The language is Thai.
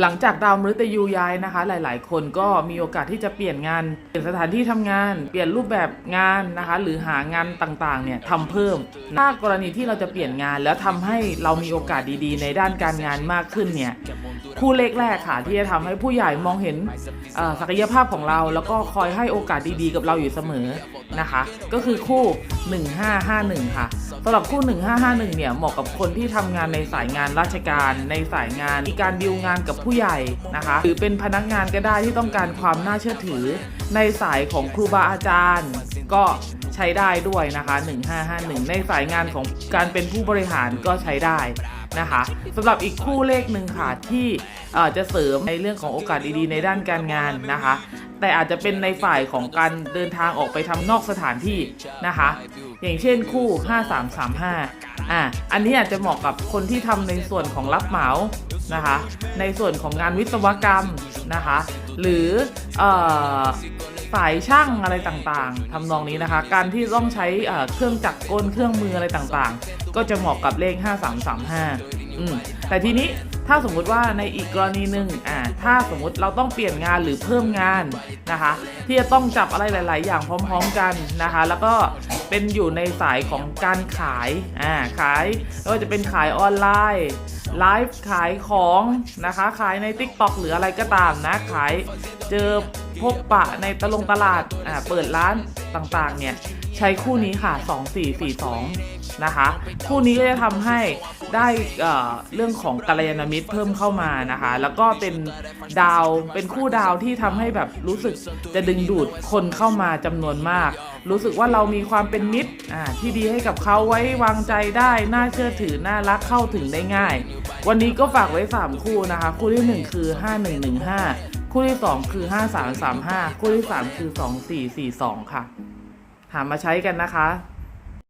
หลังจากดาวมฤตยูย้ายนะคะ หลาย ๆ คนก็มีโอกาสที่จะเปลี่ยนงาน เปลี่ยนสถานที่ทำงาน เปลี่ยนรูปแบบงานนะคะ หรือหางานต่าง ๆ เนี่ยทำเพิ่ม ถ้ากรณีที่เราจะเปลี่ยนงาน แล้วทำให้เรามีโอกาสดี ๆ ในด้านการงานมากขึ้นเนี่ย คู่เลขแรกค่ะ ที่จะทำให้ผู้ใหญ่มองเห็นศักยภาพของเรา แล้วก็คอยให้โอกาสดีๆ กับเราอยู่เสมอนะคะ ก็คือคู่ 1551 ค่ะสำหรับคู่ 1551 เนี่ยเหมาะกับคนที่ทำงานในสายงานราชการ ในสายงานมีการดีลงานกับผู้ใหญ่นะคะ หรือเป็นพนักงานก็ได้ที่ต้องการความน่าเชื่อถือ ในสายของครูบาอาจารย์ ก็ ใช้ได้ด้วยนะคะ 1551 ในสายงานของการเป็นผู้บริหารก็ใช้ได้นะคะสำหรับอีกคู่เลขหนึ่งค่ะที่จะเสริมในเรื่องของโอกาสดีๆ ในด้านการงานนะคะ แต่อาจจะเป็นในฝ่ายของการเดินทางออกไปทำนอกสถานที่นะคะ อย่างเช่นคู่ 5335อะอันนี้อาจจะเหมาะกับคนที่ทำในส่วนของรับเหมานะคะ ในส่วนของงานวิศวกรรมนะคะ หรืออ่ สายช่างอะไรต่างๆทำนองนี้นะคะ การที่ต้องใช้เอ่อเครื่องจักรกลเครื่องมืออะไรต่างๆ ก็จะเหมาะกับเลข 5335อืมแต่ทีนี้ถ้าสมมุติว่าในอีกกรณีหนึ่งอ่าถ้าสมมุติเราต้องเปลี่ยนงานหรือเพิ่มงานนะคะ ที่จะต้องจับอะไรหลาย ๆ อย่างพร้อม ๆ กันนะคะ แล้วก็ เป็นอยู่ในสายของการขายอ่าขายไม่ว่าจะเป็นขายออนไลน์ไลฟ์ขายของนะคะขายใน t ิ k t o k หรืออะไรก็ตามนะขายเจอพบปะในตลงตลาดอ่าเปิดร้าน ต่างๆ เนี่ย ใช้คู่นี้ค่ะ 2442 นะคะ คู่นี้ก็จะทำให้ได้เเรื่องของกัลยาณมิตรเพิ่มเข้ามานะคะ แล้วก็เป็นดาวเป็นคู่ดาวที่ทำให้แบบรู้สึกจะดึงดูดคนเข้ามาจำนวนมาก รู้สึกว่าเรามีความเป็นมิตรอ่าที่ดีให้กับเขาไว้วางใจได้น่าเชื่อถือน่ารักเข้าถึงได้ง่าย วันนี้ก็ฝากไว้ 3 คู่นะคะ คู่ที่ 1 คือ 5115 คู่ที่ 2 คือ 5335 คู่ที่ 3 คือ 2442 ค่ะ หามาใช้กันนะคะ